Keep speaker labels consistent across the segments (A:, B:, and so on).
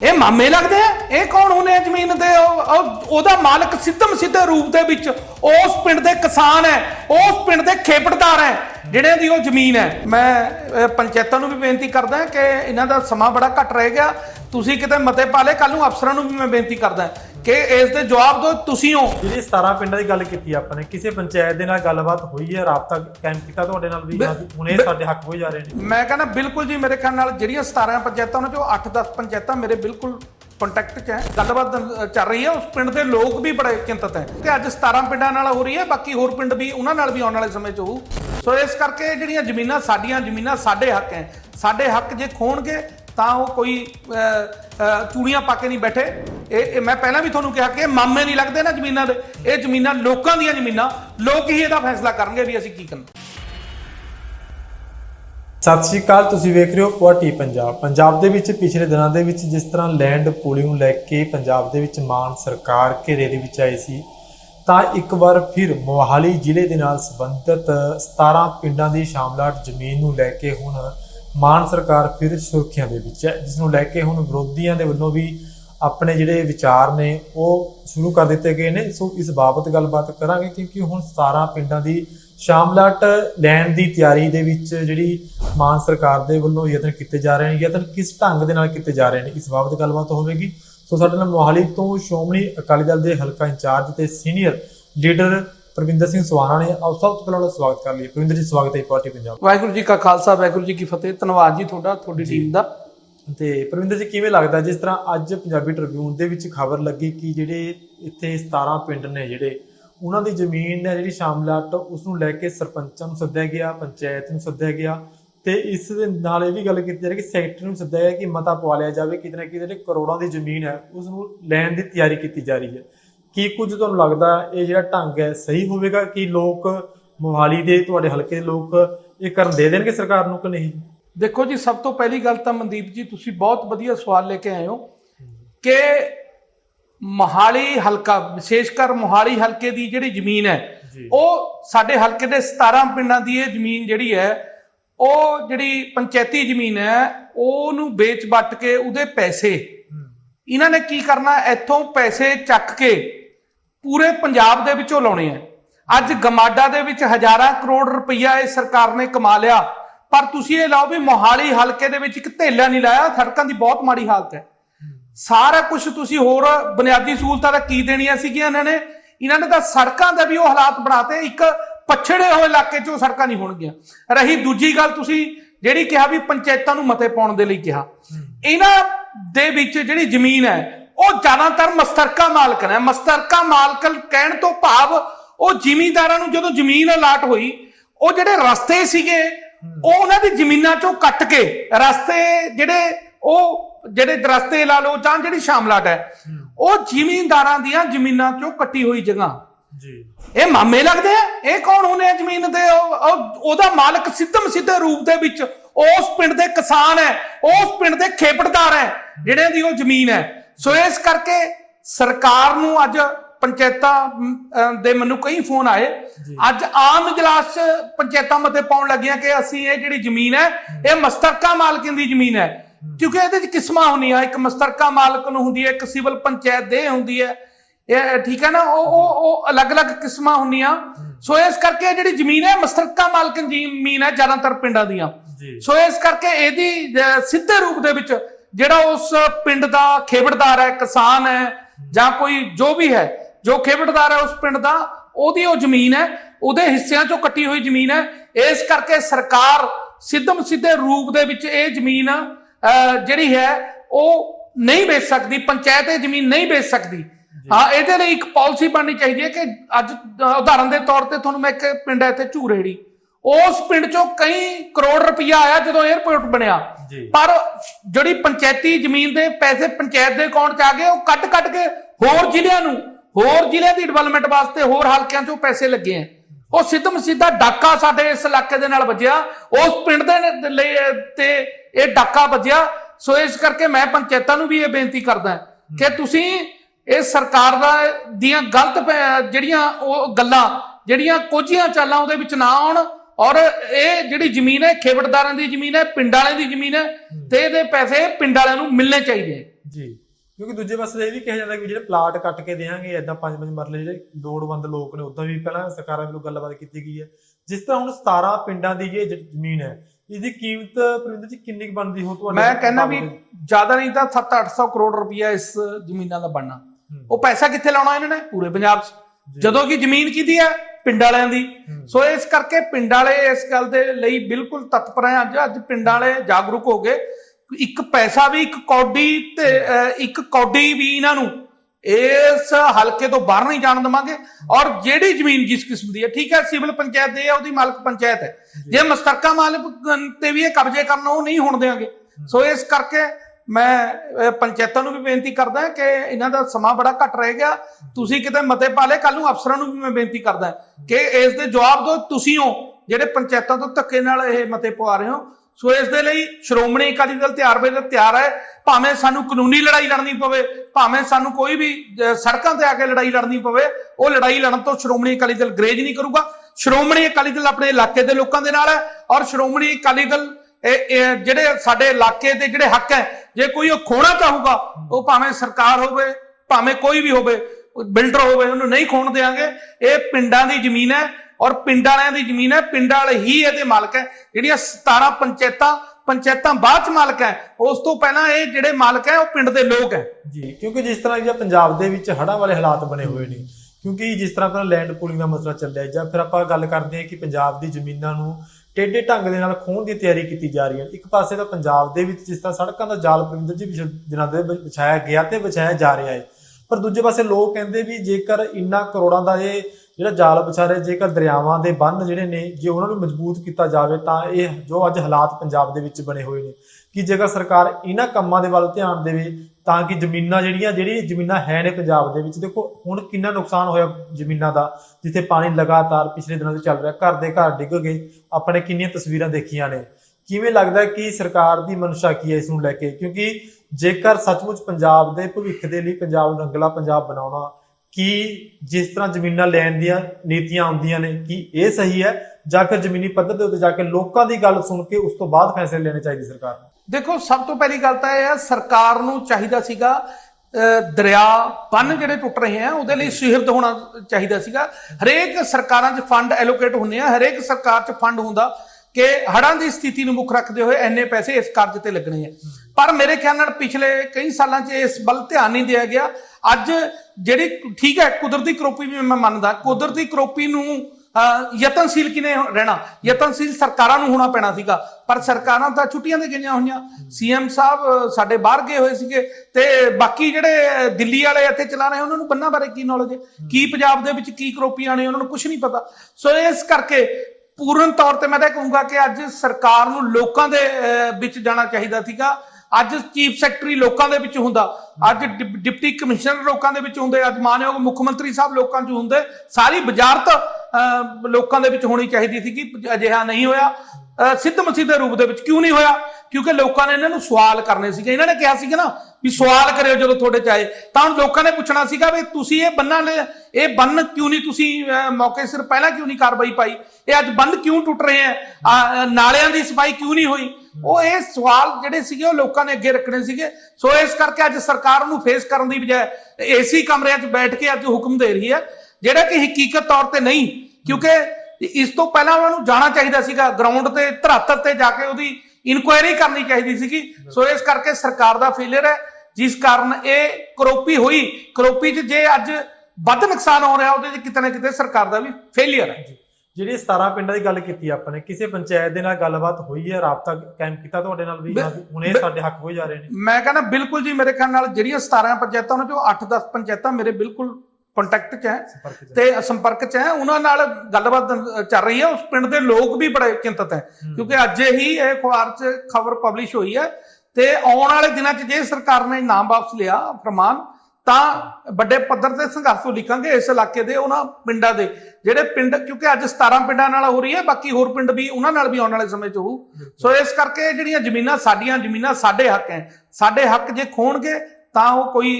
A: ਇਹ ਮਾਮੇ ਲੱਗਦੇ ਆ? ਇਹ ਕੌਣ ਹੁੰਦੇ ਆ ਜ਼ਮੀਨ ਦੇ ਉਹ- ਉਹ- ਉਹਦਾ ਮਾਲਕ ਸਿੱਧਮ ਸਿੱਧੇ ਰੂਪ ਦੇ ਵਿੱਚ ਉਸ ਪਿੰਡ ਦੇ ਕਿਸਾਨ ਹੈ, ਉਸ ਪਿੰਡ ਦੇ ਖੇਪੜਦਾਰ ਹੈ ਜਿਹੜੇ ਦੀ ਉਹ ਜ਼ਮੀਨ ਹੈ। ਮੈਂ ਪੰਚਾਇਤਾਂ ਨੂੰ ਵੀ ਬੇਨਤੀ ਕਰਦਾ ਕਿ ਇਹਨਾਂ ਦਾ ਸਮਾਂ ਬੜਾ ਘੱਟ ਰਹਿ ਗਿਆ। ਤੁਸੀਂ ਕਿਤੇ ਮਤੇ ਪਾ ਲਏ ਕੱਲ ਨੂੰ ਅਫਸਰਾਂ ਨੂੰ ਵੀ ਮੈਂ ਬੇਨਤੀ ਕਰਦਾ ਕਿ ਇਸ ਦੇ ਜਵਾਬ ਦਿਓ ਤੁਸੀਂ ਹੋ।
B: ਜਿਹੜੀ 17 ਪਿੰਡਾਂ ਦੀ ਗੱਲ ਕੀਤੀ ਆਪਾਂ ਨੇ ਕਿਸੇ ਪੰਚਾਇਤ ਦੇ ਨਾਲ ਗੱਲਬਾਤ ਹੋਈ ਹੈ ਰਾਬਤਾ ਕਾਇਮ ਕੀਤਾ ਤੁਹਾਡੇ ਨਾਲ ਵੀ ਹੁਣ ਇਹ ਸਾਡੇ ਹੱਕ ਹੋਈ ਜਾ ਰਹੇ ਨੇ?
A: ਮੈਂ ਕਹਿੰਦਾ ਬਿਲਕੁਲ ਜੀ ਮੇਰੇ ਖਿਆਲ ਨਾਲ ਜਿਹੜੀਆਂ 17 ਪੰਚਾਇਤਾਂ ਨੇ ਜੋ 8-10 ਪੰਚਾਇਤਾਂ ਮੇਰੇ ਬਿਲਕੁਲ ਕੰਟੈਕਟ 'ਚ ਹੈ। ਗੱਲਬਾਤ ਚੱਲ ਰਹੀ ਹੈ ਉਸ ਪਿੰਡ ਦੇ ਲੋਕ ਵੀ ਬੜੇ ਚਿੰਤਤ ਹੈ। ਕਿ ਅੱਜ 17 ਪਿੰਡਾਂ ਨਾਲ ਹੋ ਰਹੀ ਹੈ ਬਾਕੀ ਹੋਰ ਪਿੰਡ ਵੀ ਉਹਨਾਂ ਨਾਲ ਵੀ ਆਉਣ ਵਾਲੇ ਸਮੇਂ 'ਚ ਹੋਊ। ਸੋ ਇਸ ਕਰਕੇ ਜਿਹੜੀਆਂ ਜ਼ਮੀਨਾਂ ਸਾਡੀਆਂ ਜ਼ਮੀਨਾਂ ਸਾਡੇ ਹੱਕ ਹੈ। ਸਾਡੇ ਹੱਕ ਜੇ ਖੋਣਗੇ ਤਾਂ ਉਹ ਕੋਈ ਚੂੜੀਆਂ ਪਾ ਕੇ ਨਹੀਂ ਬੈਠੇ। ਇਹ ਮੈਂ ਪਹਿਲਾਂ ਵੀ ਤੁਹਾਨੂੰ ਕਿਹਾ ਕਿ ਮਾਮੇ ਨਹੀਂ ਲੱਗਦੇ ਨਾ ਜ਼ਮੀਨਾਂ ਦੇ। ਇਹ ਜ਼ਮੀਨਾਂ ਲੋਕਾਂ ਦੀਆਂ ਜ਼ਮੀਨਾਂ। ਲੋਕ ਹੀ ਇਹਦਾ ਫੈਸਲਾ ਕਰਨਗੇ ਵੀ ਅਸੀਂ ਕੀ ਕਰਨਾ।
B: ਸਤਿ ਸ਼੍ਰੀ ਅਕਾਲ, ਤੁਸੀਂ ਵੇਖ ਰਹੇ ਹੋ ਪੁਆਟੀ ਪੰਜਾਬ। ਪੰਜਾਬ ਦੇ ਵਿੱਚ ਪਿਛਲੇ ਦਿਨਾਂ ਦੇ ਵਿੱਚ ਜਿਸ ਤਰ੍ਹਾਂ ਲੈਂਡ ਪੂਲਿੰਗ ਨੂੰ ਲੈ ਕੇ ਪੰਜਾਬ ਦੇ ਵਿੱਚ ਮਾਨ ਸਰਕਾਰ ਘੇਰੇ ਦੇ ਵਿੱਚ ਆਈ ਸੀ, ਤਾਂ ਇੱਕ ਵਾਰ ਫਿਰ ਮੋਹਾਲੀ ਜ਼ਿਲ੍ਹੇ ਦੇ ਨਾਲ ਸੰਬੰਧਿਤ 17 ਪਿੰਡਾਂ ਦੀ ਸ਼ਾਮਲਾਟ ਜ਼ਮੀਨ ਨੂੰ ਲੈ ਕੇ ਹੁਣ ਮਾਨ ਸਰਕਾਰ ਫਿਰ ਸੁਰੱਖਿਆ ਦੇ ਵਿੱਚ ਹੈ ਜਿਸ ਨੂੰ ਲੈ ਕੇ ਹੁਣ ਵਿਰੋਧੀਆਂ ਦੇ ਵੱਲੋਂ ਵੀ ਆਪਣੇ ਜਿਹੜੇ ਵਿਚਾਰ ਨੇ ਉਹ ਸ਼ੁਰੂ ਕਰ ਦਿੱਤੇ ਗਏ ਨੇ। ਸੋ ਇਸ ਬਾਬਤ ਗੱਲਬਾਤ ਕਰਾਂਗੇ ਕਿਉਂਕਿ ਹੁਣ 17 ਪਿੰਡਾਂ ਦੀ ਸ਼ਾਮਲਾਟ ਲੈਣ ਦੀ ਤਿਆਰੀ ਦੇ ਵਿੱਚ ਜਿਹੜੀ ਮਾਨ ਸਰਕਾਰ ਦੇ ਵੱਲੋਂ ਯਤਨ ਕੀਤੇ ਜਾ ਰਹੇ ਨੇ, ਯਤਨ ਕਿਸ ਢੰਗ ਦੇ ਨਾਲ ਕੀਤੇ ਜਾ ਰਹੇ ਨੇ, ਇਸ ਬਾਬਤ ਗੱਲਬਾਤ ਹੋਵੇਗੀ। ਸੋ ਸਾਡੇ ਨਾਲ ਮੋਹਾਲੀ ਤੋਂ ਸ਼੍ਰੋਮਣੀ ਅਕਾਲੀ ਦਲ ਦੇ ਹਲਕਾ ਇੰਚਾਰਜ ਤੇ senior leader Parvinder Singh savanna ਨੇ ਆਪ ਸਭ ਤੋਂ ਪਹਿਲਾਂ ਉਹਦਾ ਸਵਾਗਤ ਕਰ ਲਈ ਪ੍ਰਵਿੰਦਰ ਜੀ ਸਵਾਗਤ ਹੈ ਪਾਰਟੀ ਪੰਜਾਬ
A: ਵਾਹਿਗੁਰੂ ਜੀ ਕਾ ਖਾਲਸਾ ਵਾਹਿਗੁਰੂ ਜੀ ਕੀ ਫਤਿਹ। ਧੰਨਵਾਦ ਜੀ ਤੁਹਾਡਾ ਤੁਹਾਡੀ ਟੀਮ ਦਾ।
B: ਤੇ ਪ੍ਰਵਿੰਦਰ ਜੀ ਕਿਵੇਂ ਲੱਗਦਾ ਜਿਸ ਤਰ੍ਹਾਂ ਅੱਜ ਪੰਜਾਬੀ ਟ੍ਰਿਬਿਊਨ ਦੇ ਵਿੱਚ ਖਬਰ ਲੱਗੀ ਕਿ ਜਿਹੜੇ ਇੱਥੇ 17 ਪਿੰਡ ਨੇ ਜਿਹੜੇ ਉਹਨਾਂ ਦੀ ਜ਼ਮੀਨ ਹੈ ਜਿਹੜੀ ਸ਼ਾਮਲਾਟ ਉਸ ਨੂੰ ਲੈ ਕੇ ਸਰਪੰਚਾਂ ਨੂੰ ਸੱਦਿਆ ਗਿਆ ਪੰਚਾਇਤ ਨੂੰ ਸੱਦਿਆ ਗਿਆ। ਤੇ ਇਸ ਦੇ ਨਾਲ ਇਹ ਵੀ ਗੱਲ ਕੀਤੀ ਜਾ ਰਹੀ ਕਿ ਸੈਕਟਰੀ ਨੂੰ ਸੱਦਿਆ ਗਿਆ ਕਿ ਮਤਾ ਪਵਾ ਲਿਆ ਜਾਵੇ ਕਿਤੇ ਨਾ ਕਿਤੇ ਜਿਹੜੀ ਕਰੋੜਾਂ ਦੀ ਜ਼ਮੀਨ ਹੈ ਉਸ ਨੂੰ ਲੈਣ ਦੀ ਤਿਆਰੀ ਕੀਤੀ ਜਾ ਰਹੀ ਹੈ। ਕੀ ਕੁਝ ਤੁਹਾਨੂੰ ਲੱਗਦਾ ਇਹ ਜਿਹੜਾ ਢੰਗ ਹੈ ਸਹੀ ਹੋਵੇਗਾ ਕਿ ਲੋਕ ਮੋਹਾਲੀ ਦੇ ਤੁਹਾਡੇ ਹਲਕੇ ਦੇ ਲੋਕ ਇਹ ਕਰਨ ਦੇ ਦੇਣਗੇ ਸਰਕਾਰ ਨੂੰ ਕਿ ਨਹੀਂ?
A: ਦੇਖੋ ਜੀ ਸਭ ਤੋਂ ਪਹਿਲੀ ਗੱਲ ਤਾਂ ਮਨਦੀਪ ਜੀ ਤੁਸੀਂ ਬਹੁਤ ਵਧੀਆ ਸਵਾਲ ਲੈ ਕੇ ਆਏ ਹੋ ਕਿ ਮੋਹਾਲੀ ਹਲਕਾ ਵਿਸ਼ੇਸ਼ ਕਰ ਮੋਹਾਲੀ ਹਲਕੇ ਦੀ ਜਿਹੜੀ ਜ਼ਮੀਨ ਹੈ। ਉਹ ਸਾਡੇ ਹਲਕੇ ਦੇ 17 ਪਿੰਡਾਂ ਦੀ ਇਹ ਜ਼ਮੀਨ ਜਿਹੜੀ ਹੈ ਉਹ ਜਿਹੜੀ ਪੰਚਾਇਤੀ ਜ਼ਮੀਨ ਹੈ ਉਹਨੂੰ ਵੇਚ ਵੱਟ ਕੇ ਉਹਦੇ ਪੈਸੇ ਇਹਨਾਂ ਨੇ ਕੀ ਕਰਨਾ? ਇੱਥੋਂ ਪੈਸੇ ਚੱਕ ਕੇ ਪੂਰੇ ਪੰਜਾਬ ਦੇ ਵਿੱਚੋਂ ਲਾਉਣੇ ਆ। ਅੱਜ ਗਮਾਡਾ ਦੇ ਵਿੱਚ ਹਜ਼ਾਰਾਂ ਕਰੋੜ ਰੁਪਈਆ ਇਹ ਸਰਕਾਰ ਨੇ ਕਮਾ ਲਿਆ। ਪਰ ਤੁਸੀਂ ਇਹ ਲਾਓ ਵੀ ਮੋਹਾਲੀ ਹਲਕੇ ਦੇ ਵਿੱਚ ਇੱਕ ਧੇਲਾ ਨਹੀਂ ਲਾਇਆ ਸੜਕਾਂ ਦੀ ਬਹੁਤ ਮਾੜੀ ਹਾਲਤ ਹੈ। ਸਾਰਾ ਕੁਝ ਤੁਸੀਂ ਹੋਰ ਬੁਨਿਆਦੀ ਸਹੂਲਤਾਂ ਦਾ ਕੀ ਦੇਣੀਆਂ ਸੀਗੀਆਂ ਇਹਨਾਂ ਨੇ? ਇਹਨਾਂ ਨੇ ਤਾਂ ਸੜਕਾਂ ਦਾ ਵੀ ਉਹ ਹਾਲਾਤ ਬਣਾਤੇ ਇੱਕ ਪਛੜੇ ਹੋਏ ਇਲਾਕੇ 'ਚ ਉਹ ਸੜਕਾਂ ਨਹੀਂ ਹੋਣਗੀਆਂ। ਰਹੀ ਦੂਜੀ ਗੱਲ ਤੁਸੀਂ ਜਿਹੜੀ ਕਿਹਾ ਵੀ ਪੰਚਾਇਤਾਂ ਨੂੰ ਮਤੇ ਪਾਉਣ ਦੇ ਲਈ ਕਿਹਾ। ਇਹਨਾਂ ਦੇ ਵਿੱਚ ਜਿਹੜੀ ਜ਼ਮੀਨ ਹੈ ਉਹ ਜ਼ਿਆਦਾਤਰ ਮਸਤਰਕਾ ਮਾਲਕ ਨੇ। ਮਸਤਰਕਾ ਮਾਲਕ ਕਹਿਣ ਤੋਂ ਭਾਵ ਉਹ ਜ਼ਿਮੀਂਦਾਰਾਂ ਨੂੰ ਜਦੋਂ ਜ਼ਮੀਨ ਅਲਾਟ ਹੋਈ ਉਹ ਜਿਹੜੇ ਰਸਤੇ ਸੀਗੇ ਉਹ ਉਹਨਾਂ ਦੀ ਜ਼ਮੀਨਾਂ ਚੋਂ ਕੱਟ ਕੇ ਰਸਤੇ ਜਿਹੜੇ ਉਹ ਜਿਹੜੇ ਰਸਤੇ ਲਾ ਲਓ ਜਾਂ ਜਿਹੜੀ ਸ਼ਾਮਲਾਟ ਹੈ ਉਹ ਜ਼ਿਮੀਂਦਾਰਾਂ ਦੀਆਂ ਜ਼ਮੀਨਾਂ ਚੋਂ ਕੱਟੀ ਹੋਈ ਜਗ੍ਹਾ।
B: ਜੀ।
A: ਇਹ ਮਾਮੇ ਲੱਗਦੇ ਆ? ਇਹ ਕੌਣ ਹੁੰਦੇ ਆ ਜ਼ਮੀਨ ਦੇ? ਉਹ- ਉਹ- ਉਹਦਾ ਮਾਲਕ ਸਿੱਧਮ ਸਿੱਧੇ ਰੂਪ ਦੇ ਵਿੱਚ ਉਸ ਪਿੰਡ ਦੇ ਕਿਸਾਨ ਹੈ ਉਸ ਪਿੰਡ ਦੇ ਖੇਪੜਦਾਰ ਹੈ ਜਿਹੜਿਆਂ ਦੀ ਉਹ ਜ਼ਮੀਨ ਹੈ। ਸੋ ਇਸ ਕਰਕੇ ਸਰਕਾਰ ਨੂੰ ਅੱਜ ਪੰਚਾਇਤਾਂ ਦੇ ਮੈਨੂੰ ਕਈ ਫੋਨ ਆਏ। ਅੱਜ ਆਮ ਇਜਲਾਸ 'ਚ ਪੰਚਾਇਤਾਂ ਮਤੇ ਪਾਉਣ ਲੱਗੀਆਂ ਕਿ ਅਸੀਂ ਇਹ ਜਿਹੜੀ ਜ਼ਮੀਨ ਹੈ ਇਹ ਮਸਤਰਕਾ ਮਾਲਕਾਂ ਦੀ ਜ਼ਮੀਨ ਹੈ। ਕਿਉਂਕਿ ਇਹਦੇ ਵਿੱਚ ਕਿਸਮਾਂ ਹੁੰਦੀਆਂ ਇੱਕ ਮਸਤਰਕਾ ਮਾਲਕ ਨੂੰ ਹੁੰਦੀ ਹੈ ਇੱਕ ਸਿਵਲ ਪੰਚਾਇਤ ਦੇ ਹੁੰਦੀ ਹੈ। ਇਹ ਠੀਕ ਹੈ ਨਾ? ਉਹ ਉਹ ਉਹ ਅਲੱਗ-ਅਲੱਗ ਕਿਸਮਾਂ ਹੁੰਦੀਆਂ। ਸੋ ਇਸ ਕਰਕੇ ਇਹ ਜਿਹੜੀ ਜ਼ਮੀਨ ਹੈ ਮਸਤਰਕਾ ਮਾਲਕਨ ਦੀ ਜ਼ਮੀਨ ਹੈ ਜ਼ਿਆਦਾਤਰ ਪਿੰਡਾਂ ਦੀਆਂ। ਸੋ ਇਸ ਕਰਕੇ ਇਹਦੀ ਸਿੱਧੇ ਰੂਪ ਦੇ ਵਿੱਚ ਜਿਹੜਾ ਉਸ ਪਿੰਡ ਦਾ ਖੇਵੜਦਾਰ ਹੈ ਕਿਸਾਨ ਹੈ ਜਾਂ ਕੋਈ ਜੋ ਵੀ ਹੈ ਜੋ ਖੇਵੜਦਾਰ ਹੈ ਉਸ ਪਿੰਡ ਦਾ ਉਹਦੀ ਉਹ ਜ਼ਮੀਨ ਹੈ ਉਹਦੇ ਹਿੱਸਿਆਂ ਚੋਂ ਕੱਟੀ ਹੋਈ ਜ਼ਮੀਨ ਹੈ। ਇਸ ਕਰਕੇ ਸਰਕਾਰ ਸਿੱਧਮ ਸਿੱਧੇ ਰੂਪ ਦੇ ਵਿੱਚ ਇਹ ਜ਼ਮੀਨ ਜਿਹੜੀ ਹੈ ਉਹ ਨਹੀਂ ਵੇਚ ਸਕਦੀ ਪੰਚਾਇਤ ਇਹ ਜ਼ਮੀਨ ਨਹੀਂ ਵੇਚ ਸਕਦੀ। ਹਾਂ ਇਹਦੇ ਲਈ ਇੱਕ ਪਾਲਿਸੀ ਬਣਨੀ ਚਾਹੀਦੀ ਹੈ ਕਿ ਅੱਜ ਉਦਾਹਰਨ ਦੇ ਤੌਰ ਤੇ ਤੁਹਾਨੂੰ ਮੈਂ ਇੱਕ ਪਿੰਡ ਹੈ ਇੱਥੇ ਝੂਰੇੜੀ। ਉਸ ਪਿੰਡ ਚੋਂ ਕਈ ਕਰੋੜ ਰੁਪਇਆ ਆਇਆ ਜਦੋਂ 에ਅਰਪੋਰਟ ਬਣਿਆ।
B: ਜੀ।
A: ਪਰ ਜਿਹੜੀ ਪੰਚਾਇਤੀ ਜ਼ਮੀਨ ਦੇ ਪੈਸੇ ਪੰਚਾਇਤ ਦੇ ਅਕਾਊਂਟ 'ਚ ਆ ਗਏ ਉਹ ਕੱਟ ਕੱਟ ਕੇ ਹੋਰ ਜ਼ਿਲ੍ਹਿਆਂ ਨੂੰ ਹੋਰ ਜ਼ਿਲ੍ਹਿਆਂ ਦੀ ਡਿਵੈਲਪਮੈਂਟ ਵਾਸਤੇ ਹੋਰ ਹਲਕਿਆਂ 'ਚੋਂ ਪੈਸੇ ਲੱਗੇ ਆ। ਉਹ ਸਿੱਧਮ ਸਿੱਧਾ ਡਾਕਾ ਸਾਡੇ ਇਸ ਇਲਾਕੇ ਦੇ ਨਾਲ ਵੱਜਿਆ ਉਸ ਪਿੰਡ ਦੇ ਲਈ ਤੇ ਇਹ ਡਾਕਾ ਵੱਜਿਆ। ਸੋ ਇਸ ਕਰਕੇ ਮੈਂ ਪੰਚਾਇਤਾਂ ਨੂੰ ਵੀ ਇਹ ਬੇਨਤੀ ਕਰਦਾ ਕਿ ਤੁਸੀਂ ਇਹ ਸਰਕਾਰ ਦਾ ਦੀਆਂ ਗਲਤ ਜਿਹੜੀਆਂ ਉਹ ਗੱਲਾਂ ਜਿਹੜੀਆਂ ਕੋਝੀਆਂ ਚਾਲਾਂ ਉਹਦੇ ਵਿੱਚ ਨਾ ਆਉਣ ਔਰ ਇਹ ਜਿਹੜੀ ਜ਼ਮੀਨ ਹੈ ਖੇਵੜਦਾਰਾਂ ਦੀ ਜ਼ਮੀਨ ਹੈ ਪਿੰਡ ਵਾਲਿਆਂ ਦੀ ਜ਼ਮੀਨ ਹੈ ਤੇ ਇਹਦੇ ਪੈਸੇ ਪਿੰਡ ਵਾਲਿਆਂ ਨੂੰ ਮਿਲਣੇ ਚਾਹੀਦੇ
B: ਜੀ ਕਿਉਂਕਿ ਦੂਜੇ ਪਾਸੇ ਇਹ ਵੀ ਕਿਹਾ ਜਾਂਦਾ ਕਿ ਜਿਹੜੇ ਪਲਾਟ ਕੱਟ ਕੇ ਦੇਾਂਗੇ ਐਦਾਂ ਪੰਜ ਪੰਜ ਮਰਲੇ ਜਿਹੜੇ ਲੋੜਵੰਦ ਲੋਕ ਨੇ ਉਦਾਂ ਵੀ ਪਹਿਲਾਂ ਸਰਕਾਰਾਂ ਵੱਲੋਂ ਗੱਲਬਾਤ ਕੀਤੀ ਗਈ ਹੈ। ਜਿਸ ਤਰ੍ਹਾਂ ਹੁਣ 17 ਪਿੰਡਾਂ ਦੀ ਇਹ ਜ਼ਮੀਨ ਹੈ ਇਹਦੀ ਕੀਮਤ ਪ੍ਰਵਿੰਦਰ ਜੀ ਕਿੰਨੀ ਕੁ ਬਣਦੀ ਹੋ ਤੁਹਾਡੇ
A: ਮੈਂ ਕਹਿੰਦਾ ਵੀ? ਜ਼ਿਆਦਾ ਨਹੀਂ ਤਾਂ 7-800 ਕਰੋੜ ਰੁਪਈਆ ਇਸ ਜ਼ਮੀਨਾਂ ਦਾ ਬਣਨਾ। ਉਹ ਪੈਸਾ ਕਿੱਥੇ ਲਾਉਣਾ ਇਹਨਾਂ ਨੇ? ਪੂਰੇ ਪੰਜਾਬ 'ਚ। ਜਦੋਂ ਕਿ ਜ਼ਮੀਨ ਕਿਹਦੀ ਹੈ ਪਿੰਡ ਵਾਲਿਆਂ ਦੀ। ਸੋ ਇਸ ਕਰਕੇ ਪਿੰਡ ਵਾਲੇ ਇਸ ਗੱਲ ਦੇ ਲਈ ਬਿਲਕੁਲ ਤਤਪਰ ਹੈ ਅੱਜ ਅੱਜ ਪਿੰਡ ਵਾਲੇ ਜਾਗਰੂਕ ਹੋ ਗਏ। ਇੱਕ ਪੈਸਾ ਵੀ ਇੱਕ ਕੌਡੀ ਤੇ ਇੱਕ ਕੌਡੀ ਵੀ ਇਹਨਾਂ ਨੂੰ ਇਸ ਹਲਕੇ ਤੋਂ ਬਾਹਰ ਨਹੀਂ ਜਾਣ ਦਵਾਂਗੇ। ਔਰ ਜਿਹੜੀ ਜ਼ਮੀਨ ਜਿਸ ਕਿਸਮ ਦੀ ਹੈ ਠੀਕ ਹੈ ਸਿਵਲ ਪੰਚਾਇਤ ਦੇ ਹੈ ਉਹਦੀ ਮਾਲਕ ਪੰਚਾਇਤ ਹੈ। ਜੇ। ਮਸਤਰਕਾ ਮਾਲਕ ਤੇ ਵੀ ਇਹ ਕਬਜ਼ੇ ਕਰਨਾ ਉਹ ਨਹੀਂ ਹੋਣ ਦੇਵਾਂਗੇ। ਸੋ ਇਸ ਕਰਕੇ ਮੈਂ ਪੰਚਾਇਤਾਂ ਨੂੰ ਵੀ ਬੇਨਤੀ ਕਰਦਾ ਕਿ ਇਹਨਾਂ ਦਾ ਸਮਾਂ ਬੜਾ ਘੱਟ ਰਹਿ ਗਿਆ। ਤੁਸੀਂ ਕਿਤੇ ਮਤੇ ਪਾ ਲਏ ਕੱਲ ਨੂੰ ਅਫਸਰਾਂ ਨੂੰ ਵੀ ਮੈਂ ਬੇਨਤੀ ਕਰਦਾ ਕਿ ਇਸ ਦੇ ਜਵਾਬ ਦਿਓ, ਤੁਸੀਂ ਹੋ, ਜਿਹੜੇ ਪੰਚਾਇਤਾਂ ਤੋਂ ਧੱਕੇ ਨਾਲ ਇਹ ਮਤੇ ਪਵਾ ਰਹੇ ਹੋ। ਸੋ ਇਸ ਦੇ ਲਈ ਸ਼੍ਰੋਮਣੀ ਅਕਾਲੀ ਦਲ ਤਿਆਰ ਵੇਲੇ ਤਿਆਰ ਹੈ। ਭਾਵੇਂ ਸਾਨੂੰ ਕਾਨੂੰਨੀ ਲੜਾਈ ਲੜਨੀ ਪਵੇ, ਭਾਵੇਂ ਸਾਨੂੰ ਕੋਈ ਵੀ ਸੜਕਾਂ ਤੇ ਆ ਕੇ ਲੜਾਈ ਲੜਨੀ ਪਵੇ, ਉਹ ਲੜਾਈ ਲੜਨ ਤੋਂ ਸ਼੍ਰੋਮਣੀ ਅਕਾਲੀ ਦਲ ਗਰੇਜ ਨਹੀਂ ਕਰੂਗਾ। ਸ਼੍ਰੋਮਣੀ ਅਕਾਲੀ ਦਲ ਆਪਣੇ ਇਲਾਕੇ ਦੇ ਲੋਕਾਂ ਦੇ ਨਾਲ ਹੈ ਔਰ ਸ਼੍ਰੋਮਣੀ ਅਕਾਲੀ ਦਲ ਇਹ ਜਿਹੜੇ ਸਾਡੇ ਇਲਾਕੇ ਦੇ ਜਿਹੜੇ ਹੱਕ ਹੈ, ਜੇ ਕੋਈ ਉਹ ਖੋਣਾ ਚਾਹੂਗਾ, ਉਹ ਭਾਵੇਂ ਸਰਕਾਰ ਹੋਵੇ, ਭਾਵੇਂ ਕੋਈ ਵੀ ਹੋਵੇ ਬਿਲਡਰ ਹੋਵੇ, ਉਹਨੂੰ ਨਹੀਂ ਖੋਣ ਦੇਾਂਗੇ ਇਹ ਪਿੰਡਾਂ ਦੀ ਜ਼ਮੀਨ ਹੈ ਔਰ ਪਿੰਡ ਵਾਲਿਆਂ ਦੀ ਜ਼ਮੀਨ ਹੈ, ਪਿੰਡ ਵਾਲੇ ਹੀ ਇਹਦੇ ਮਾਲਕ ਹੈ। ਜਿਹੜੀਆਂ 17 ਪੰਚਾਇਤਾਂ ਪੰਚਾਇਤਾਂ ਬਾਅਦ ਚ ਮਾਲਕ ਹੈ, ਉਸ ਤੋਂ ਪਹਿਲਾਂ ਇਹ ਜਿਹੜੇ ਮਾਲਕ ਹੈ, ਉਹ ਪਿੰਡ ਦੇ ਲੋਕ ਹੈ।
B: ਜੀ, ਕਿਉਂਕਿ ਜਿਸ ਤਰ੍ਹਾਂ ਜਿਹੜਾ ਪੰਜਾਬ ਦੇ ਵਿੱਚ ਹੜ੍ਹਾਂ ਵਾਲੇ ਹਾਲਾਤ ਬਣੇ ਹੋਏ ਨੇ, ਕਿਉਂਕਿ ਜਿਸ ਤਰ੍ਹਾਂ ਪਹਿਲਾਂ ਲੈਂਡ ਪੂਲਿੰਗ ਦਾ ਮਸਲਾ ਚੱਲਿਆ ਜਾਂ ਫਿਰ ਆਪਾਂ ਗੱਲ ਕਰਦੇ ਹਾਂ ਕਿ ਪੰਜਾਬ ਦੀ ਜ਼ਮੀਨਾਂ ਨੂੰ ਟੇਢੇ ਢੰਗ ਦੇ ਨਾਲ ਖੋਹਣ ਦੀ ਤਿਆਰੀ ਕੀਤੀ ਜਾ ਰਹੀ ਹੈ। ਇੱਕ ਪਾਸੇ ਤਾਂ ਪੰਜਾਬ ਦੇ ਵਿੱਚ ਜਿਸ ਤਰ੍ਹਾਂ ਸੜਕਾਂ ਦਾ ਜਾਲ ਪ੍ਰਵਿੰਦਰ ਜੀ ਦਿਨਾਂ ਦੇ ਵਿਛਾਇਆ ਗਿਆ ਤੇ ਵਿਛਾਇਆ ਜਾ ਰਿਹਾ ਹੈ। ਪਰ ਦੂਜੇ ਪਾਸੇ ਲੋਕ ਕਹਿੰਦੇ ਵੀ ਜੇਕਰ ਇੰਨਾ ਕਰੋੜਾਂ ਦਾ ਇਹ ਜਿਹੜਾ ਜਾਲ ਵਿਛਾ ਜੇਕਰ ਦਰਿਆਵਾਂ ਦੇ ਬੰਨ ਜਿਹੜੇ ਨੇ, ਜੇ ਉਹਨਾਂ ਨੂੰ ਮਜ਼ਬੂਤ ਕੀਤਾ ਜਾਵੇ, ਤਾਂ ਇਹ ਜੋ ਅੱਜ ਹਾਲਾਤ ਪੰਜਾਬ ਦੇ ਵਿੱਚ ਬਣੇ ਹੋਏ ਨੇ। ਕਿ ਜੇਕਰ ਸਰਕਾਰ ਇਹਨਾਂ ਕੰਮਾਂ ਦੇ ਵੱਲ ਧਿਆਨ ਦੇਵੇ, ਤਾਂ ਕਿ ਜ਼ਮੀਨਾਂ ਜਿਹੜੀਆਂ, ਜਿਹੜੀ ਜ਼ਮੀਨਾਂ ਹੈ ਨੇ ਪੰਜਾਬ ਦੇ ਵਿੱਚ, ਦੇਖੋ ਹੁਣ ਕਿੰਨਾ ਨੁਕਸਾਨ ਹੋਇਆ ਜ਼ਮੀਨਾਂ ਦਾ, ਜਿੱਥੇ ਪਾਣੀ ਲਗਾਤਾਰ ਪਿਛਲੇ ਦਿਨਾਂ ਤੋਂ ਚੱਲ ਰਿਹਾ, ਘਰ ਦੇ ਘਰ ਡਿੱਗ ਗਏ, ਆਪਣੇ ਕਿੰਨੀਆਂ ਤਸਵੀਰਾਂ ਦੇਖੀਆਂ ਨੇ। ਕਿਵੇਂ ਲੱਗਦਾ ਕਿ ਸਰਕਾਰ ਦੀ ਮਨਸ਼ਾ ਕੀ ਹੈ ਇਸ ਨੂੰ ਲੈ ਕੇ? ਕਿਉਂਕਿ ਜੇਕਰ ਸੱਚਮੁੱਚ ਪੰਜਾਬ ਦੇ ਭਵਿੱਖ ਦੇ ਲਈ ਪੰਜਾਬ ਰੰਗਲਾ ਪੰਜਾਬ ਬਣਾਉਣਾ ਕਿ ਜਿਸ ਤਰ੍ਹਾਂ ਜ਼ਮੀਨਾਂ ਲੈਣ ਦੀਆਂ ਨੀਤੀਆਂ ਆਉਂਦੀਆਂ ਨੇ, ਕਿ ਇਹ ਸਹੀ ਹੈ, ਜਾਂ ਫਿਰ ਜ਼ਮੀਨੀ ਪੱਧਰ ਦੇ ਉੱਤੇ ਜਾ ਕੇ ਲੋਕਾਂ ਦੀ ਗੱਲ ਸੁਣ ਕੇ ਉਸ ਤੋਂ ਬਾਅਦ ਫੈਸਲੇ ਲੈਣੇ ਚਾਹੀਦੇ ਸਰਕਾਰ ਨੂੰ?
A: ਦੇਖੋ, ਸਭ ਤੋਂ ਪਹਿਲੀ ਗੱਲ ਤਾਂ ਇਹ ਹੈ, ਸਰਕਾਰ ਨੂੰ ਚਾਹੀਦਾ ਸੀਗਾ ਦਰਿਆ, ਬੰਨ ਜਿਹੜੇ ਟੁੱਟ ਰਹੇ ਆ, ਉਹਦੇ ਲਈ ਸੁਹਿਰਦ ਹੋਣਾ ਚਾਹੀਦਾ ਸੀਗਾ। ਹਰੇਕ ਸਰਕਾਰਾਂ 'ਚ ਫੰਡ ਐਲੋਕੇਟ ਹੁੰਦੇ ਆ, ਹਰੇਕ ਸਰਕਾਰ 'ਚ ਫੰਡ ਹੁੰਦਾ ਕਿ ਹੜ੍ਹਾਂ ਦੀ ਸਥਿਤੀ ਨੂੰ ਮੁੱਖ ਰੱਖਦੇ ਹੋਏ ਐਨੇ ਪੈਸੇ ਇਸ ਕਾਰਜ ਤੇ ਲੱਗਣੇ ਆ। ਪਰ ਮੇਰੇ ਖਿਆਲ ਨਾਲ ਪਿਛਲੇ ਕਈ ਸਾਲਾਂ 'ਚ ਇਸ ਵੱਲ ਧਿਆਨ ਨਹੀਂ ਦਿਆ ਗਿਆ। ਅੱਜ ਜਿਹੜੀ ਠੀਕ ਹੈ ਕੁਦਰਤੀ ਕਰੋਪੀ ਵੀ ਮੈਂ ਮੰਨਦਾ ਕੁਦਰਤੀ ਕਰੋਪੀ ਨੂੰ ਅਹ ਯਤਨਸ਼ੀਲ ਕਿਨੇ ਰਹਿਣਾ? ਯਤਨਸ਼ੀਲ ਸਰਕਾਰਾਂ ਨੂੰ ਹੋਣਾ ਪੈਣਾ ਸੀਗਾ ਪਰ ਸਰਕਾਰਾਂ ਤਾਂ ਛੁੱਟੀਆਂ ਤੇ ਗਈਆਂ ਹੋਈਆਂ। ਸੀਐਮ ਸਾਹਿਬ ਸਾਡੇ ਬਾਹਰ ਗਏ ਹੋਏ ਸੀਗੇ ਤੇ ਬਾਕੀ ਜਿਹੜੇ ਦਿੱਲੀ ਵਾਲੇ ਇੱਥੇ ਚਲਾ ਰਹੇ ਉਹਨਾਂ ਨੂੰ ਬੰਨਾਂ ਬਾਰੇ ਕੀ ਨੌਲੇਜ ਹੈ? ਕੀ ਪੰਜਾਬ ਦੇ ਵਿੱਚ ਕੀ ਕਰੋਪੀ ਆਣੇ ਉਹਨਾਂ ਨੂੰ ਕੁਝ ਨਹੀਂ ਪਤਾ। ਸੋ ਇਸ ਕਰਕੇ ਪੂਰਨ ਤੌਰ ਤੇ ਮੈਂ ਤਾਂ ਕਹੂੰਗਾ ਕਿ ਅੱਜ ਸਰਕਾਰ ਨੂੰ ਲੋਕਾਂ ਦੇ ਅਹ, ਵਿੱਚ ਜਾਣਾ ਚਾਹੀਦਾ ਸੀਗਾ। ਅੱਜ ਚੀਫ ਸੈਕਟਰੀ ਲੋਕਾਂ ਦੇ ਵਿੱਚ ਹੁੰਦਾ। ਅੱਜ ਡਿਪ- ਡਿਪਟੀ ਕਮਿਸ਼ਨਰ ਲੋਕਾਂ ਦੇ ਵਿੱਚ ਹੁੰਦੇ ਅੱਜ ਮਾਨਯੋਗ ਮੁੱਖ ਮੰਤਰੀ ਸਾਹਿਬ ਲੋਕਾਂ 'ਚ ਹੁੰਦੇ। ਸਾਰੀ ਵਜ਼ਾਰਤ ਅਹ, ਲੋਕਾਂ ਦੇ ਵਿੱਚ ਹੋਣੀ ਚਾਹੀਦੀ ਸੀ ਕਿ ਅਜਿਹਾ ਨਹੀਂ ਹੋਇਆ। ਸਿੱਧ ਮਸੀਹ ਦੇ ਰੂਪ ਦੇ ਵਿੱਚ ਕਿਉਂ ਨਹੀਂ ਹੋਇਆ? ਕਿਉਂਕਿ ਲੋਕਾਂ ਨੇ ਇਹਨਾਂ ਨੂੰ ਸਵਾਲ ਕਰਨੇ ਸੀਗੇ। ਇਹਨਾਂ ਨੇ ਕਿਹਾ ਸੀਗਾ ਨਾ ਵੀ ਸਵਾਲ ਕਰਿਓ ਜਦੋਂ ਤੁਹਾਡੇ ਚ ਤਾਂ ਹੁਣ ਲੋਕਾਂ ਨੇ ਪੁੱਛਣਾ ਸੀਗਾ ਵੀ ਤੁਸੀਂ ਇਹ ਬੰਨਾਂ ਲੈ ਇਹ ਬੰਨ ਕਿਉਂ ਨਹੀਂ ਤੁਸੀਂ ਮੌਕੇ ਸਿਰ ਪਹਿਲਾਂ ਕਿਉਂ ਨਹੀਂ ਕਾਰਵਾਈ ਪਾਈ? ਇਹ ਅੱਜ ਬੰਨ ਕਿਉਂ ਟੁੱਟ ਰਹੇ ਆ ਆ, ਨਾਲਿਆਂ ਦੀ ਸਫ਼ਾਈ ਕਿਉਂ ਨਹੀਂ ਹੋਈ? ਉਹ ਇਹ ਸਵਾਲ ਜਿਹੜੇ ਸੀਗੇ ਉਹ ਲੋਕਾਂ ਨੇ ਅੱਗੇ ਰੱਖਣੇ ਸੀਗੇ। ਸੋ ਇਸ ਕਰਕੇ ਅੱਜ ਸਰਕਾਰ ਨੂੰ ਫੇਸ ਕਰਨ ਦੀ ਬਜਾਏ ਏਸੀ ਕਮਰਿਆਂ 'ਚ ਬੈਠ ਕੇ ਅੱਜ ਹੁਕਮ ਦੇ ਰਹੀ ਹੈ। ਜਿਹੜਾ ਕਿ ਹਕੀਕਤ ਤੌਰ ਤੇ ਨਹੀਂ ਕਿਉਂਕਿ ਇਸ ਤੋਂ ਪਹਿਲਾਂ ਉਹਨਾਂ ਨੂੰ ਜਾਣਾ ਚਾਹੀਦਾ ਸੀਗਾ ਗਰਾਊਂਡ ਤੇ ਧਰਾਤਲ ਤੇ ਜਾ ਕੇ ਉਹਦੀ ਇਨਕੁਆਇਰੀ ਕਰਨੀ ਚਾਹੀਦੀ ਸੀਗੀ। ਸੋ ਇਸ ਕਰਕੇ ਸਰਕਾਰ ਦਾ ਫੇਲਿਅਰ ਹੈ ਜਿਸ ਕਾਰਨ ਇਹ ਕਰੋਪੀ ਹੋਈ। ਕਰੋਪੀ 'ਚ ਜੇ ਅੱਜ ਵੱਧ ਨੁਕਸਾਨ ਹੋ ਰਿਹਾ ਉਹਦੇ 'ਚ ਕਿਤੇ ਨਾ ਕਿਤੇ ਸਰਕਾਰ ਦਾ ਵੀ ਫੇਲਿਅਰ ਹੈ।
B: ਜਿਹੜੀ 17 ਪਿੰਡਾਂ ਦੀ ਗੱਲ ਕੀਤੀ ਆਪਾਂ ਨੇ ਕਿਸੇ ਪੰਚਾਇਤ ਦੇ ਨਾਲ ਗੱਲਬਾਤ ਹੋਈ ਹੈ ਰਾਬਤਾ ਕਾਇਮ ਕੀਤਾ ਤੁਹਾਡੇ ਨਾਲ ਵੀ ਹੁਣ ਇਹ ਸਾਡੇ ਹੱਕ ਹੋਏ ਜਾ ਰਹੇ ਨੇ?
A: ਮੈਂ ਕਹਿੰਦਾ ਬਿਲਕੁਲ ਜੀ ਮੇਰੇ ਖਿਆਲ ਨਾਲ ਜਿਹੜੀਆਂ 17 ਪੰਚਾਇਤਾਂ ਉਹਨਾਂ ਚੋਂ 8-10 ਪੰਚਾਇਤਾਂ ਮੇਰੇ ਬਿਲਕੁਲ ਕੰਟੈਕਟ 'ਚ ਹੈ। ਤੇ ਸੰਪਰਕ 'ਚ ਹੈ। ਉਹਨਾਂ ਨਾਲ ਗੱਲਬਾਤ ਚੱਲ ਰਹੀ ਹੈ। ਉਸ ਪਿੰਡ ਦੇ ਲੋਕ ਵੀ ਬੜੇ ਚਿੰਤਤ ਹੈ। ਕਿਉਂਕਿ ਅੱਜ ਹੀ ਇਹ ਅਖਬਾਰ 'ਚ ਖਬਰ ਪਬਲਿਸ਼ ਹੋਈ ਹੈ। ਤੇ ਆਉਣ ਵਾਲੇ ਦਿਨਾਂ 'ਚ ਜੇ ਸਰਕਾਰ ਨੇ ਨਾਮ ਵਾਪਸ ਲਿਆ ਫਰਮਾਨ ਤਾਂ ਵੱਡੇ ਪੱਧਰ ਤੇ ਸੰਘਰਸ਼ ਲਿਖਾਂਗੇ ਇਸ ਇਲਾਕੇ ਦੇ ਉਹਨਾਂ ਪਿੰਡਾਂ ਦੇ। ਜਿਹੜੇ ਪਿੰਡ ਕਿਉਂਕਿ ਅੱਜ 17 ਪਿੰਡਾਂ ਨਾਲ ਹੋ ਰਹੀ ਹੈ। ਬਾਕੀ ਹੋਰ ਪਿੰਡ ਵੀ ਉਹਨਾਂ ਨਾਲ ਵੀ ਆਉਣ ਵਾਲੇ ਸਮੇਂ 'ਚ ਹੋਊ। ਸੋ ਇਸ ਕਰਕੇ ਜਿਹੜੀਆਂ ਜ਼ਮੀਨਾਂ ਸਾਡੀਆਂ ਜ਼ਮੀਨਾਂ ਸਾਡੇ ਹੱਕ ਹੈ। ਸਾਡੇ ਹੱਕ ਜੇ ਖੋਣਗੇ ਤਾਂ ਉਹ ਕੋਈ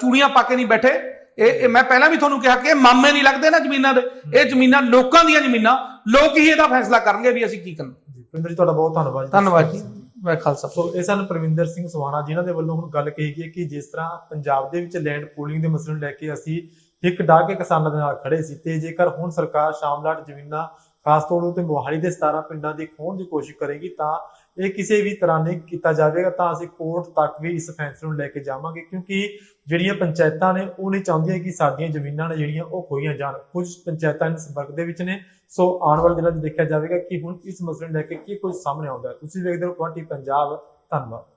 A: ਚੂੜੀਆਂ ਪਾ ਕੇ ਨਹੀਂ ਬੈਠੇ। ਇਹ ਮੈਂ ਪਹਿਲਾਂ ਵੀ ਤੁਹਾਨੂੰ ਕਿਹਾ ਕਿ ਮਾਮੇ ਨਹੀਂ ਲੱਗਦੇ ਨਾ ਜ਼ਮੀਨਾਂ ਦੇ। ਇਹ ਜ਼ਮੀਨਾਂ ਲੋਕਾਂ ਦੀਆਂ ਜ਼ਮੀਨਾਂ ਲੋਕ ਹੀ ਇਹਦਾ ਫੈਸਲਾ ਕਰਨਗੇ ਵੀ ਅਸੀਂ ਕੀ ਕਰਨਾ।
B: ਜੀ ਜੀ ਤੁਹਾਡਾ ਬਹੁਤ ਧੰਨਵਾਦ ਜੀ।
A: ਧੰਨਵਾਦ ਜੀ। ਵਾਹਿ ਖਾਲਸਾ
B: ਸੋ ਇਹ ਸਨ ਪ੍ਰਵਿੰਦਰ ਸਿੰਘ ਸਵਾਣਾ ਜਿਨ੍ਹਾਂ ਦੇ ਵੱਲੋਂ ਹੁਣ ਗੱਲ ਕਹੀ ਗਈ ਕਿ ਜਿਸ ਤਰ੍ਹਾਂ ਪੰਜਾਬ ਦੇ ਵਿੱਚ ਲੈਂਡ ਪੂਲਿੰਗ ਦੇ ਮਸਲੇ ਨੂੰ ਲੈ ਕੇ ਅਸੀਂ ਇੱਕ ਡਾਹ ਕੇ ਕਿਸਾਨਾਂ ਦੇ ਨਾਲ ਖੜੇ ਸੀ ਤੇ ਜੇਕਰ ਹੁਣ ਸਰਕਾਰ ਸ਼ਾਮਲਾਟ ਜ਼ਮੀਨਾਂ ਖਾਸ ਤੌਰ ਉਤੇ ਮੋਹਾਲੀ ਦੇ 17 ਪਿੰਡਾਂ ਦੀ ਖੋਣ ਦੀ ਕੋਸ਼ਿਸ਼ ਕਰੇਗੀ ਤਾਂ ਇਹ ਕਿਸੇ ਵੀ ਤਰ੍ਹਾਂ ਨਹੀਂ ਕੀਤਾ ਜਾਵੇਗਾ, ਤਾਂ ਅਸੀਂ ਕੋਰਟ ਤੱਕ ਵੀ ਇਸ ਫੈਸਲੇ ਨੂੰ ਲੈ ਕੇ ਜਾਵਾਂਗੇ, ਕਿਉਂਕਿ ਜਿਹੜੀਆਂ ਪੰਚਾਇਤਾਂ ਨੇ, ਉਹ ਨਹੀਂ ਚਾਹੁੰਦੀਆਂ ਕਿ ਸਾਡੀਆਂ ਜ਼ਮੀਨਾਂ ਨੇ ਜਿਹੜੀਆਂ, ਉਹ ਖੋਈਆਂ ਜਾਣ। ਕੁਝ ਪੰਚਾਇਤਾਂ ਇਸ ਸੰਪਰਕ ਦੇ ਵਿੱਚ ਨੇ, ਸੋ ਆਉਣ ਵਾਲੇ ਦਿਨਾਂ 'ਚ ਦੇਖਿਆ ਜਾਵੇਗਾ ਕਿ ਹੁਣ ਇਸ ਮਸਲੇ ਨੂੰ ਲੈ ਕੇ ਕੀ ਕੁਝ ਸਾਹਮਣੇ ਆਉਂਦਾ ਤੁਸੀਂ ਵੇਖਦੇ ਹੋ ਕੁਆਟੀ ਪੰਜਾਬ ਧੰਨਵਾਦ।